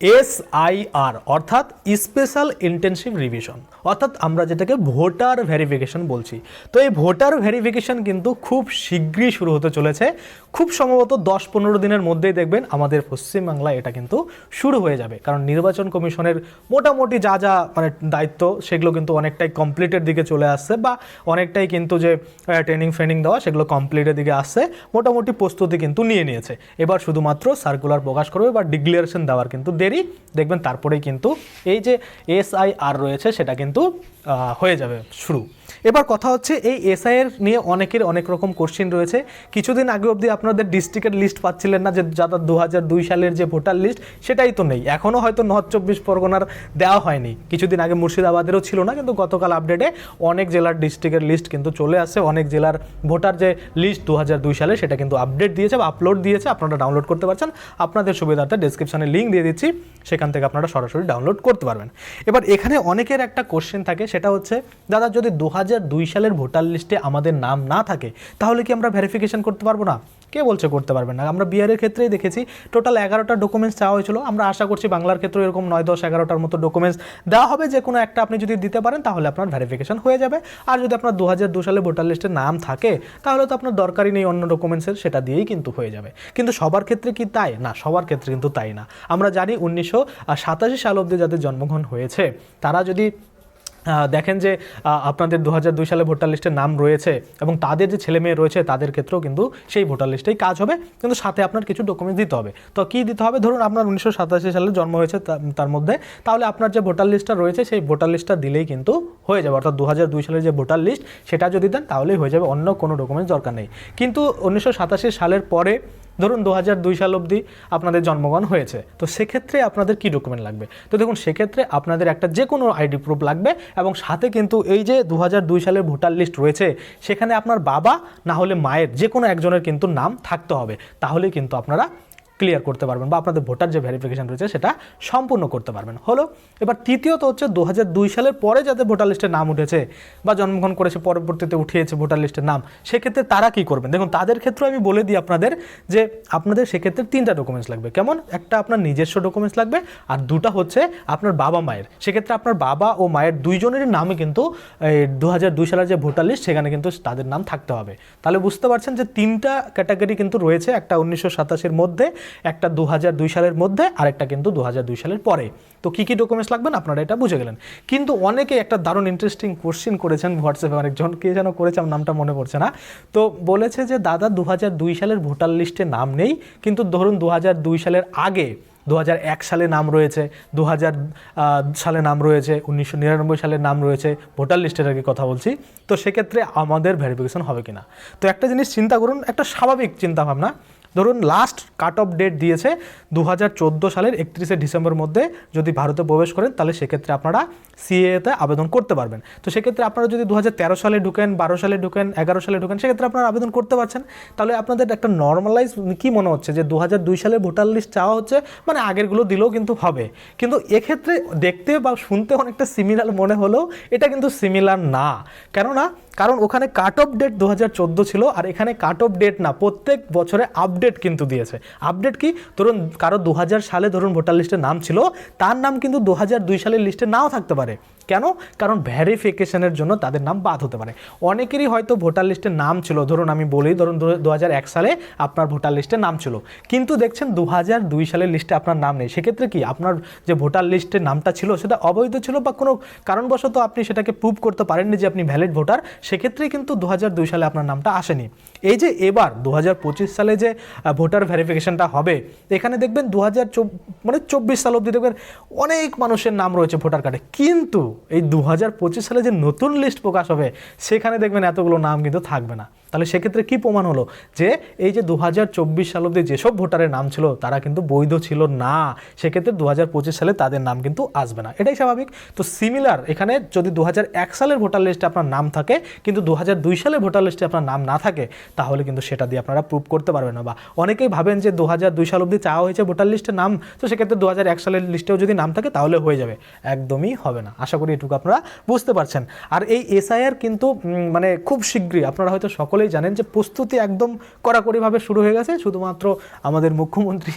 SIR, অর্থাৎ special intensive revision. অর্থাৎ আমরা যেটাকে ভোটার ভেরিফিকেশন বলছি। তো এই ভোটার ভেরিফিকেশন কিন্তু খুব শীঘ্রই শুরু হতে চলেছে। খুব সম্ভবত দশ পনেরো দিনের মধ্যেই দেখবেন আমাদের পশ্চিমবাংলায় এটা কিন্তু শুরু হয়ে যাবে। কারণ নির্বাচন কমিশনের মোটামুটি যা যা মানে দায়িত্ব, সেগুলো কিন্তু অনেকটাই কমপ্লিটের দিকে চলে আসছে বা অনেকটাই কিন্তু যে ট্রেনিং ফ্রেনিং দেওয়া, সেগুলো কমপ্লিটের দিকে আসছে। মোটামুটি প্রস্তুতি কিন্তু নিয়ে নিয়েছে। এবার শুধুমাত্র সার্কুলার প্রকাশ করবে বা ডিক্লারেশন দেওয়ার কিন্তু দেরি দেখবেন তারপরেই কিন্তু এই যে এসআইআর রয়েছে সেটা কিন্তু হয়ে যাবে শুরু। এবার কথা হচ্ছে এই এসআই এর নিয়ে অনেকের অনেক রকম কোশ্চেন রয়েছে। কিছুদিন আগে অবধি আপনাদের ডিস্ট্রিক্টের লিস্ট পাচ্ছিলেন না যে যারা দু দুই সালের যে ভোটার লিস্ট সেটাই তো নেই। এখনও হয়তো নর্থ চব্বিশ পরগনার দেওয়া হয়নি। কিছুদিন আগে মুর্শিদাবাদেরও ছিল না, কিন্তু গতকাল আপডেটে অনেক জেলার ডিস্ট্রিক্টের লিস্ট কিন্তু চলে আসছে অনেক জেলার ভোটার যে লিস্ট দু দুই সালে, সেটা কিন্তু আপডেট দিয়েছে বা আপলোড দিয়েছে। আপনারা ডাউনলোড করতে পারছেন। আপনাদের সুবিধার্থে ডিসক্রিপশনে লিঙ্ক দিয়ে দিচ্ছি। সেখান থেকে আপনারা সরাসরি ডাউনলোড করতে পারবেন। এবার এখানে অনেকের একটা কোশ্চেন থাকে, সেটা হচ্ছে, দাদা, যদি দু হাজার দুই সালের ভোটার লিস্টে আমাদের নাম না থাকে, তাহলে কি আমরা ভেরিফিকেশন করতে পারব না? কে বলছে করতে পারবেন না? আমরা বিহারের ক্ষেত্রেই দেখেছি টোটাল এগারোটা ডকুমেন্টস চাওয়া হয়েছিল। আমরা আশা করছি বাংলার ক্ষেত্রে এরকম নয়, দশ, এগারোটার মতো ডকুমেন্টস দেওয়া হবে। যে কোনো একটা আপনি যদি দিতে পারেন, তাহলে আপনার ভেরিফিকেশন হয়ে যাবে। আর যদি আপনার দু হাজার দু সালে ভোটার লিস্টে নাম থাকে, তাহলে তো আপনার দরকারই নেই অন্য ডকুমেন্টসের সেটা দিয়েই কিন্তু হয়ে যাবে। কিন্তু সবার ক্ষেত্রে কি তাই? না, সবার ক্ষেত্রে কিন্তু তাই না। আমরা জানি উনিশশো সাতাশি সাল অবধি যাদের জন্মগ্রহণ হয়েছে, তারা যদি দেখেন যে আপনাদের দু হাজার দুই সালে ভোটার লিস্টে নাম রয়েছে এবং তাদের যে ছেলে মেয়ে রয়েছে, তাদের ক্ষেত্রেও কিন্তু সেই ভোটার লিস্টেই কাজ হবে। কিন্তু সাথে আপনার কিছু ডকুমেন্টস দিতে হবে। তো কী দিতে হবে? ধরুন আপনার উনিশশো সাতাশি সালে জন্ম হয়েছে তার মধ্যে। তাহলে আপনার যে ভোটার লিস্টটা রয়েছে, সেই ভোটার লিস্টটা দিলেই কিন্তু হয়ে যাবে। অর্থাৎ দু হাজার দুই সালের যে ভোটার লিস্ট, সেটা যদি দেন, তাহলেই হয়ে যাবে। অন্য কোনো ডকুমেন্টস দরকার নেই। কিন্তু উনিশশো সাতাশি সালের পরে ধরুন দু হাজার দুই সাল অবধি আপনাদের জন্মগ্রহণ হয়েছে। তো সেক্ষেত্রে আপনাদের কি ডকুমেন্ট লাগবে? তো দেখুন, সেক্ষেত্রে আপনাদের একটা যে কোনো আইডি প্রুফ লাগবে এবং সাথে কিন্তু এই যে দু হাজার দুই সালের ভোটার লিস্ট রয়েছে, সেখানে আপনার বাবা না হলে মায়ের যে কোনো একজনের কিন্তু নাম থাকতে হবে। তাহলে কিন্তু আপনারা ক্লিয়ার করতে পারবেন বা আপনাদের ভোটার যে ভেরিফিকেশন রয়েছে সেটা সম্পূর্ণ করতে পারবেন। হলো, এবার তৃতীয়ত হচ্ছে দু সালের পরে যাদের ভোটার লিস্টে নাম উঠেছে বা জন্মগ্রহণ করেছে, পরবর্তীতে উঠিয়েছে ভোটার লিস্টের নাম, সেক্ষেত্রে তারা কি করবেন? দেখুন, তাদের ক্ষেত্রে আমি বলে দিই আপনাদের যে আপনাদের সেক্ষেত্রে তিনটা ডকুমেন্টস লাগবে। কেমন? একটা আপনার নিজস্ব ডকুমেন্টস লাগবে আর দুটা হচ্ছে আপনার বাবা মায়ের। সেক্ষেত্রে আপনার বাবা ও মায়ের দুইজনেরই নামে কিন্তু দু হাজার দুই সালের যে ভোটার লিস্ট, সেখানে কিন্তু তাদের নাম থাকতে হবে। তাহলে বুঝতে পারছেন যে তিনটা ক্যাটাগরি কিন্তু রয়েছে, একটা উনিশশো সাতাশের মধ্যে একটা দু হাজার দুই সালের মধ্যে আর একটা কিন্তু দু হাজার দুই সালের পরে। তো কী কী ডকুমেন্টস লাগবেন? আপনারা এটা বুঝে গেলেন। কিন্তু অনেকে একটা দারুণ ইন্টারেস্টিং কোশ্চেন করেছেন হোয়াটসঅ্যাপে অনেকজন কে যেন করেছে, আমার নামটা মনে পড়ছে না। তো বলেছে যে, দাদা দু হাজার দুই সালের ভোটার লিস্টে নাম নেই, কিন্তু ধরুন দু হাজার দুই সালের আগে দু এক সালে নাম রয়েছে দু হাজার সালে নাম রয়েছে, উনিশশো নিরানব্বই সালের নাম রয়েছে, ভোটার লিস্টের আগে কথা বলছি। তো সেক্ষেত্রে আমাদের ভেরিফিকেশন হবে কিনা? তো একটা জিনিস চিন্তা করুন, একটা স্বাভাবিক চিন্তা ভাবনা ধরুন লাস্ট কাট অফ ডেট দিয়েছে দু হাজার চোদ্দ সালের একত্রিশে ডিসেম্বর মধ্যে যদি ভারতে প্রবেশ করেন, তাহলে সেক্ষেত্রে আপনারা সিএতে আবেদন করতে পারবেন। তো সেক্ষেত্রে আপনারা যদি দু হাজার তেরো সালে ঢুকেন, বারো সালে ঢুকেন, এগারো সালে ঢুকেন, সেক্ষেত্রে আপনারা আবেদন করতে পারছেন। তাহলে আপনাদের একটা নর্মালাইজ কি মনে হচ্ছে যে দু সালের ভোটার লিস্ট চাওয়া হচ্ছে? মানে আগেরগুলো দিলেও কিন্তু হবে। কিন্তু এক্ষেত্রে দেখতে বা শুনতে অনেকটা সিমিলার মনে হলেও এটা কিন্তু সিমিলার না। কেননা, কারণ ওখানে কাট অফ ডেট দু হাজার চোদ্দ ছিল, আর এখানে কাট অফ ডেট না, প্রত্যেক বছরে আপডেট কিন্তু দিয়েছে। আপডেট কি? ধরুন কারও দু হাজার সালে ধরুন ভোটার লিস্টে নাম ছিল, তার নাম কিন্তু দু হাজার দুই সালের লিস্টে নাও থাকতে পারে। কেন? কারণ ভ্যারিফিকেশনের জন্য তাদের নাম বাদ হতে পারে। অনেকেরই হয়তো ভোটার লিস্টে নাম ছিল, ধরুন আমি বলি, ধরুন দু হাজার এক সালে আপনার ভোটার লিস্টে নাম ছিল। কিন্তু দেখছেন দু হাজার দুই সালের লিস্টে আপনার নাম নেই। সেক্ষেত্রে কি? আপনার যে ভোটার লিস্টে নামটা ছিল, সেটা অবৈধ ছিল বা কোনো কারণবশত আপনি সেটাকে প্রুভ করতে পারেননি যে আপনি ভ্যালিড ভোটার সেক্ষেত্রেই কিন্তু দু সালে আপনার নামটা আসেনি। এই যে এবার দু হাজার পঁচিশ সালে যে ভোটার ভেরিফিকেশনটা হবে। এখানে দেখবেন দু হাজার মানে চব্বিশ সাল অবধি দেখবেন অনেক মানুষের নাম রয়েছে ভোটার কার্ডে। কিন্তু এই দু পঁচিশ সালে যে নতুন লিস্ট প্রকাশ হবে, সেখানে দেখবেন এতগুলো নাম কিন্তু থাকবে না। তাহলে সেক্ষেত্রে কি প্রমাণ হলো? যে এই যে দু হাজার চব্বিশ সাল অব্দি যেসব ভোটারের নাম ছিল, তারা কিন্তু বৈধ ছিল না। সেক্ষেত্রে দু হাজার পঁচিশ সালে তাদের নাম কিন্তু আসবে না। এটাই স্বাভাবিক। তো সিমিলার এখানে যদি দু হাজার এক সালের ভোটার লিস্টে আপনার নাম থাকে, কিন্তু দু হাজার দুই সালের ভোটার লিস্টে আপনার নাম না থাকে, তাহলে কিন্তু সেটা দিয়ে আপনারা প্রুভ করতে পারবেন না। বা অনেকেই ভাবেন যে দু হাজার দুই সাল অব্দি চাওয়া হয়েছে ভোটার লিস্টে নাম, তো সেক্ষেত্রে দু হাজার এক সালের লিস্টেও যদি নাম থাকে, তাহলে হয়ে যাবে। একদমই হবে না। আশা করি এটুকু আপনারা বুঝতে পারছেন। আর এই এসআইআর কিন্তু মানে খুব শীঘ্রই, আপনারা হয়তো সকলেই জানেন যে প্রস্তুতি একদম কড়াকড়িভাবে শুরু হয়ে গেছে। শুধুমাত্র আমাদের মুখ্যমন্ত্রী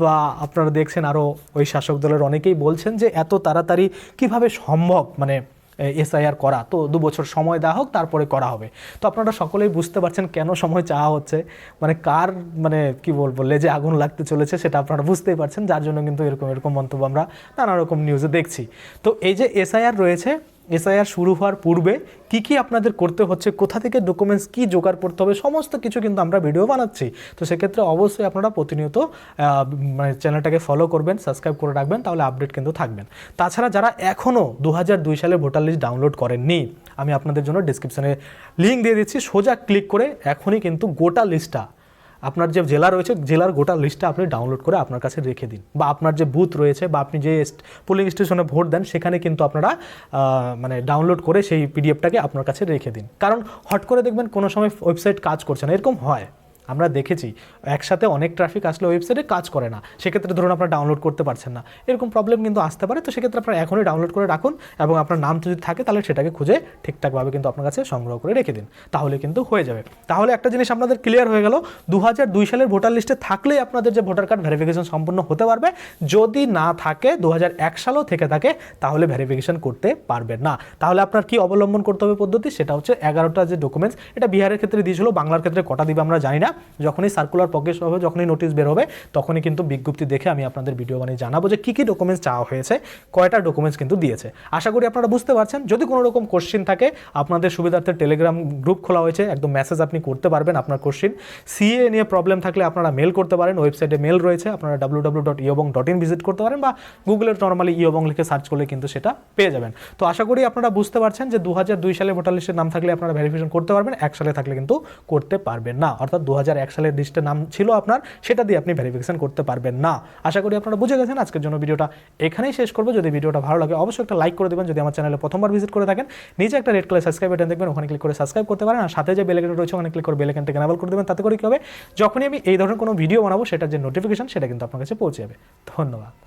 বা আপনারা দেখছেন আরও ওই শাসক দলের অনেকেই বলছেন যে এত তাড়াতাড়ি কীভাবে সম্ভব মানে এসআইআর করা? তো দু বছর সময় দেওয়া হোক, তারপরে করা হবে। তো আপনারা সকলেই বুঝতে পারছেন কেন সময় চাওয়া হচ্ছে। মানে কার মানে কি বলব, লেজে আগুন লাগতে চলেছে সেটা আপনারা বুঝতেই পারছেন। যার জন্য কিন্তু এরকম এরকম মন্তব্য আমরা নানা রকম নিউজে দেখছি। তো এই যে এসআইআর রয়েছে এসআইআর শুরু হওয়ার পূর্বে কি কি আপনাদের করতে হচ্ছে, কোথা থেকে ডকুমেন্টস কি জোগাড় করতে হবে, সমস্ত কিছু কিন্তু আমরা ভিডিও বানাচ্ছি। তো সেক্ষেত্রে অবশ্যই আপনারা প্রতিনিয়ত মানে চ্যানেলটাকে ফলো করবেন সাবস্ক্রাইব করে রাখবেন, তাহলে আপডেট কিন্তু থাকবেন। তাছাড়া যারা এখনও দু দুই সালে ভোটার লিস্ট ডাউনলোড করেননি, আমি আপনাদের জন্য ডিসক্রিপশনে লিঙ্ক দিয়ে দিচ্ছি, সোজা ক্লিক করে এখনই কিন্তু গোটা লিস্টটা আপনার যে জেলা রয়েছে, জেলার গোটা লিস্টটা আপনি ডাউনলোড করে আপনার কাছে রেখে দিন। বা আপনার যে বুথ রয়েছে, বা আপনি যে পোলিং স্টেশনে ভোট দেন, সেখানে কিন্তু আপনারা মানে ডাউনলোড করে সেই পিডিএফটাকে আপনার কাছে রেখে দিন। কারণ হট করে দেখবেন কোনো সময় ওয়েবসাইট কাজ করছে না, এরকম হয়। আমরা দেখেছি, একসাথে অনেক ট্রাফিক আসলে ওয়েবসাইটে কাজ করে না। সেক্ষেত্রে ধরুন আপনারা ডাউনলোড করতে পারছেন না। এরকম প্রবলেম কিন্তু আসতে পারে। তো সেক্ষেত্রে আপনারা এখনই ডাউনলোড করে রাখুন এবং আপনার নাম যদি থাকে তাহলে সেটাকে খুঁজে ঠিকঠাকভাবে কিন্তু আপনার কাছে সংগ্রহ করে রেখে দিন। তাহলে কিন্তু হয়ে যাবে। তাহলে একটা জিনিস আপনাদের ক্লিয়ার হয়ে গেল। দু সালের ভোটার লিস্টে থাকলেই আপনাদের যে ভোটার কার্ড ভেরিফিকেশন সম্পূর্ণ হতে পারবে। যদি না থাকে দু সালও থেকে থাকে, তাহলে ভেরিফিকেশন করতে পারবেন না। তাহলে আপনার কি অবলম্বন করতে হবে পদ্ধতি? সেটা হচ্ছে এগারোটা যে ডকুমেন্টস এটা বিহারের ক্ষেত্রে দিয়েছিল, বাংলার ক্ষেত্রে কটা দিবে আমরা জানি না। যখনই সার্কুলার প্রকাশ হবে, যখনই নোটিশ বের হবে, তখনই কিন্তু বিজ্ঞপ্তি দেখে আমি আপনাদের ভিডিও বানিয়ে জানাব যে কী কী ডকুমেন্টস চাওয়া হয়েছে, কয়টা ডকুমেন্টস কিন্তু দিয়েছে। আশা করি আপনারা বুঝতে পারছেন, যদি কোনো রকম কোশ্চিন থাকে, আপনাদের সুবিধার্থে টেলিগ্রাম গ্রুপ খোলা হয়েছে, একদম মেসেজ আপনি করতে পারবেন আপনার কোশ্চিন সিএ নিয়ে প্রবলেম থাকলে আপনারা মেল করতে পারেন ওয়েবসাইটে মেল রয়েছে, আপনারা ডাব্লু ডাব্লু ডট ইয়বং ডট ইন ভিজিট করতে পারেন বা গুগলের নর্মালি ইয়বং লিখে সার্চ করলে কিন্তু সেটা পেয়ে যাবেন। তো আশা করি আপনারা বুঝতে পারছেন যে দু সালে ভোটার লিস্টের নাম থাকলে আপনারা ভেরিফিকেশন করতে পারবেন, এক সালে থাকলে কিন্তু করতে পারবেন না, অর্থাৎ দু সালের লিস্টে নাম ছিল আপনার, সেটা দিয়ে আপনি ভেরিফিকেশন করতে পারবেন না। আশা করি আপনারা বুঝে গেছেন, আজকের জন্য ভিডিওটা এখানেই শেষ করব। যদি ভিডিওটা ভালো লাগে, অবশ্যই একটা লাইক করে দেবেন। যদি আমার চ্যানেলে প্রথমবার ভিজিট করে থাকেন নিজে একটা রেড কালার সাবস্ক্রাইব বাটন দেখবেন, ওখানে ক্লিক করে সাবস্ক্রাইব করতে পারেন। আর সাথে যে বেলেকেন রয়েছে, ওখানে ক্লিক করে বেলেকেনটা এনাবল করে দেবেন। তাতে করে কি হবে? যখনই আমি এই ধরনের কোনো ভিডিও বানাবো, সেটার যে নোটিফিকেশন সেটা কিন্তু আপনার কাছে পৌঁছে যাবে। ধন্যবাদ।